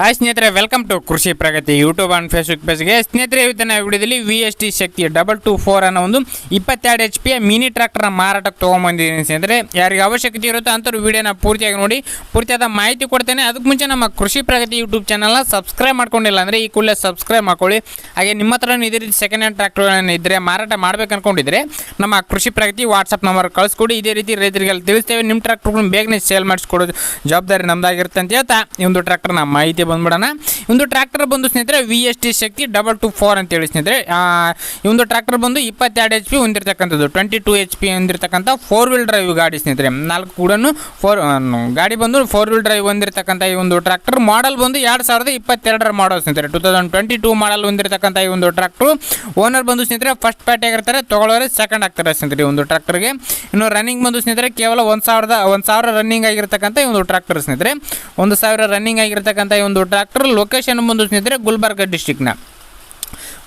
Hi ಸ್ನೇಹಿತರೆ welcome to Krishi Pragati YouTube and Facebook ಪೇಜ್ಗೆ ಸ್ನೇಹಿತರೆ, ಇವತ್ತಿನ ವಿಡಿಯೋದಲ್ಲಿ V S T Shakti double two four ಅನ್ನೋ ಒಂದು ಇಪ್ಪತ್ತೆರಡು ಎಚ್ ಪಿಯ ಮಿನಿ ಟ್ರ್ಯಾಕ್ಟರ್ನ ಮಾರಾಟಕ್ಕೆ ತೊಗೊಂಬಂದಿದ್ದೀನಿ ಸ್ನೇಹಿತರೆ. ಯಾರಿಗೆ ಅವಶ್ಯಕತೆ ಇರುತ್ತೋ ಅಂಥವ್ರು ವಿಡಿಯೋನ ಪೂರ್ತಿಯಾಗಿ ನೋಡಿ, ಪೂರ್ತಿಯಾದ ಮಾಹಿತಿ ಕೊಡ್ತೇನೆ. ಅದಕ್ಕೆ ಮುಂಚೆ ನಮ್ಮ ಕೃಷಿ ಪ್ರಗತಿ ಯೂಟ್ಯೂಬ್ ಚಾನಲ್ನ ಸಬ್ಸ್ಕ್ರೈಬ್ ಮಾಡ್ಕೊಂಡಿಲ್ಲ ಅಂದರೆ ಈ ಕೂಡಲೇ ಸಬ್ಸ್ಕ್ರೈಬ್ ಮಾಡ್ಕೊಳ್ಳಿ. ಹಾಗೆ ನಿಮ್ಮ ಹತ್ರ ಇದೇ ರೀತಿ ಸೆಕೆಂಡ್ ಹ್ಯಾಂಡ್ ಟ್ರ್ಯಾಕ್ಟರ್ಗಳನ್ನು ಇದ್ದರೆ ಮಾರಾಟ ಮಾಡ್ಬೇಕು ಅನ್ಕೊಂಡಿದ್ರೆ ನಮ್ಮ ಕೃಷಿ ಪ್ರಗತಿ ವಾಟ್ಸಪ್ ನಂಬರ್ ಕಳಿಸ್ಕೊಡಿ. ಇದೇ ರೀತಿ ರೈತರಿಗೆಲ್ಲ ತಿಳಿಸ್ತೇವೆ. ನಿಮ್ಮ ಟ್ರ್ಯಾಕ್ಟರ್ಗಳನ್ನ ಬೇಗನೆ ಸೇಲ್ ಮಾಡಿಸ್ಕೊಡೋದು ಜವಾಬ್ದಾರಿ ನಮ್ದಾಗಿರುತ್ತೆ ಅಂತ ಹೇಳ್ತಾ, ಈ ಒಂದು ಟ್ರ್ಯಾಕ್ಟರ್ನ ಮಾಹಿತಿ ಬಂದ್ಬಿಡೋಣ. ಒಂದು ಟ್ರ್ಯಾಕ್ಟರ್ ಬಂದು ಸ್ನೇಹಿತರೆ V S T Shakti double two four ಅಂತೇಳಿ ಸ್ನೇಹಿತರೆ. ಆ, ಈ ಒಂದು ಟ್ರ್ಯಾಕ್ಟರ್ ಬಂದು ಇಪ್ಪತ್ತೆರಡು ಎಚ್ ಪಿ ಹೊಂದಿರತಕ್ಕಂಥದ್ದು ಟ್ವೆಂಟಿ ಟು ಎಚ್ ಪಿ ಹೊಂದಿರತಕ್ಕಂಥ ಫೋರ್ ವೀಲ್ ಡ್ರೈವ್ ಗಾಡಿ ಸ್ನೇಹಿತರೆ. ನಾಲ್ಕು ಕೂಡ ಫೋರ್ ಗಾಡಿ ಬಂದು ಫೋರ್ ವೀಲ್ ಡ್ರೈವ್ ಹೊಂದಿರತಕ್ಕಂಥ ಈ ಒಂದು ಟ್ರ್ಯಾಕ್ಟರ್ ಮಾಡಲ್ ಬಂದು ಎರಡು ಸಾವಿರದ ಇಪ್ಪತ್ತೆರಡರ ಮಾಡಲ್ ಸ್ನೇಹಿತರೆ. Two thousand twenty two model ಹೊಂದಿರತಕ್ಕಂಥ ಈ ಒಂದು ಟ್ರ್ಯಾಕ್ಟರ್ ಓನರ್ ಬಂದು ಸ್ನೇಹಿತರೆ ಫಸ್ಟ್ ಪಾರ್ಟಿ ಆಗಿರ್ತಾರೆ ತಗೊಳ್ಳೋರೆ ಸೆಕೆಂಡ್ ಆಗ್ತಾರೆ ಸ್ನೇಹಿತರೆ ಒಂದು ಟ್ರ್ಯಾಕ್ಟರ್ಗೆ ಇನ್ನು ರನ್ನಿಂಗ್ ಬಂದು ಸ್ನೇಹಿತರೆ ಕೇವಲ ಒಂದು ಸಾವಿರದ ಒಂದು ಸಾವಿರ ರನ್ನಿಂಗ್ ಆಗಿರ್ತಕ್ಕಂಥ ಈ ಒಂದು ಟ್ರ್ಯಾಕ್ಟರ್ ಸ್ನೇಹಿತರೆ. ಒಂದು ಸಾವಿರ ರನ್ನಿಂಗ್ ಆಗಿರ್ತಕ್ಕಂಥ ಈ ಒಂದು ಟ್ರ್ಯಾಕ್ಟರ್ ಲೊಕೇಶನ್ ಬಂದು ಸ್ನೇಹಿತರೆ ಗುಲ್ಬರ್ಗ ಡಿಸ್ಟಿಕ್ನ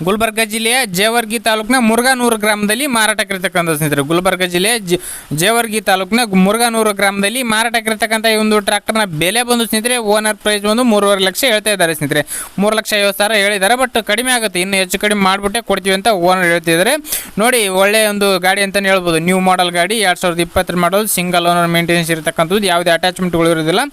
ಗುಲ್ಬರ್ಗ ಜಿಲ್ಲೆಯ ಜೇವರ್ಗಿ ತಾಲೂಕಿನ ಮುರುಘಾನೂರು ಗ್ರಾಮದಲ್ಲಿ ಮಾರಾಟಕ್ಕಿರ್ತಕ್ಕಂಥ ಸ್ನೇಹಿತರೆ, ಗುಲ್ಬರ್ಗ ಜಿಲ್ಲೆಯ ಜೇವರ್ಗಿ ತಾಲೂಕಿನ ಮುರುಘಾನೂರು ಗ್ರಾಮದಲ್ಲಿ ಮಾರಾಟಕ್ಕಿರ್ತಕ್ಕಂಥ ಈ ಒಂದು ಟ್ರ್ಯಾಕ್ಟರ್ನ ಬೆಲೆ ಬಂದು ಸ್ನೇಹಿತರೆ, ಓನರ್ ಪ್ರೈಸ್ ಬಂದು ಮೂರುವರೆ ಲಕ್ಷ ಹೇಳ್ತಾ ಇದ್ದಾರೆ ಸ್ನೇಹಿತರೆ. ಮೂರು ಲಕ್ಷ ಐವತ್ತು ಸಾವಿರ ಹೇಳಿದ್ದಾರೆ, ಬಟ್ ಕಡಿಮೆ ಆಗುತ್ತೆ, ಇನ್ನು ಹೆಚ್ಚು ಕಡಿಮೆ ಮಾಡಿಬಿಟ್ಟೆ ಕೊಡ್ತೀವಿ ಅಂತ ಓನರ್ ಹೇಳ್ತಿದ್ದಾರೆ. ನೋಡಿ, ಒಳ್ಳೆ ಒಂದು ಗಾಡಿ ಅಂತಲೇ ಹೇಳ್ಬೋದು. ನ್ಯೂ ಮಾಡಲ್ ಗಾಡಿ, ಎರಡು ಸಾವಿರದ ಇಪ್ಪತ್ತರ ಮಾಡಲ್, ಸಿಂಗಲ್ ಓನರ್ ಮೇಂಟೆನೆನ್ಸ್ ಇರತಕ್ಕಂಥದ್ದು, ಯಾವುದೇ ಅಟ್ಯಾಚ್ಮೆಂಟ್ಗಳು ಇರೋದಿಲ್ಲ.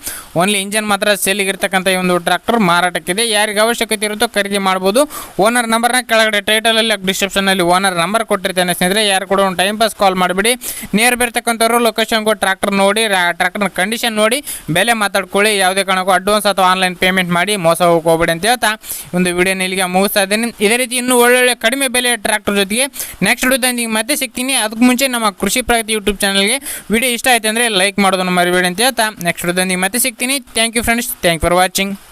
ಓನ್ಲಿ ಇಂಜನ್ ಮಾತ್ರ ಸೇಲಿಗಿರ್ತಕ್ಕಂಥ ಈ ಒಂದು ಟ್ರ್ಯಾಕ್ಟರ್ ಮಾರಾಟಕ್ಕಿದೆ. ಯಾರಿಗೆ ಅವಶ್ಯಕತೆ ಇರುತ್ತೋ ಖರೀದಿ ಮಾಡ್ಬೋದು. ಓನರ್ ನಂಬರ್ನ ಕೆಳಗಡೆ ಟೈಟಲಲ್ಲಿ ಡಿಸ್ಕ್ರಿಪ್ಷನಲ್ಲಿ ಓನರ್ ನಂಬರ್ ಕೊಟ್ಟಿರ್ತೇನೆ. ಸ್ನೇಹಿತರೆ, ಯಾರು ಕೂಡ ಒಂದು ಟೈಮ್ ಪಾಸ್ ಕಾಲ್ ಮಾಡಿಬಿಡಿ. ನಿಯರ್ ಬರ್ತಕ್ಕಂಥವ್ರು ಲೊಕೇಶನ್ ಕೊಟ್ಟು ಟ್ರ್ಯಾಕ್ಟರ್ ನೋಡಿ ಟ್ರ್ಯಾಕ್ಟರ್ನ ಕಂಡೀಷನ್ ನೋಡಿ, ಬೆಲೆ ಮಾತಾಡ್ಕೊಳ್ಳಿ. ಯಾವುದೇ ಕಾರಣಕ್ಕೂ ಅಡ್ವಾನ್ಸ್ ಅಥವಾ ಆನ್ಲೈನ್ ಪೇಮೆಂಟ್ ಮಾಡಿ ಮೋಸ ಹೋಗ್ಕೋಬೇಡಿ ಅಂತ ಹೇಳ್ತಾ ಒಂದು ವಿಡಿಯೋನ ಇಲ್ಲಿಗೆ ಮುಗಿಸ್ತಾ ಇದ್ದೀನಿ. ಇದೇ ರೀತಿ ಇನ್ನೂ ಒಳ್ಳೊಳ್ಳೆ ಕಡಿಮೆ ಬೆಲೆ ಟ್ರ್ಯಾಕ್ಟರ್ ಜೊತೆಗೆ ನೆಕ್ಸ್ಟ್ ವಿಡಿಯೋದಲ್ಲಿ ಮತ್ತೆ ಸಿಗ್ತೀನಿ. ಅದಕ್ಕೆ ಮುಂಚೆ ನಮ್ಮ ಕೃಷಿ ಪ್ರಗತಿ ಯೂಟ್ಯೂಬ್ ಚಾನಲ್ಗೆ ವಿಡಿಯೋ ಇಷ್ಟ ಆಯ್ತು ಅಂದರೆ ಲೈಕ್ ಮಾಡೋದನ್ನು ಮರಿಬೇಡಿ ಅಂತ ಹೇಳ್ತಾ ನೆಕ್ಸ್ಟ್ ವಿಡಿಯೋದಲ್ಲಿ ಮತ್ತೆ ಸಿಗ್ತೀನಿ. Thank you friends thank for watching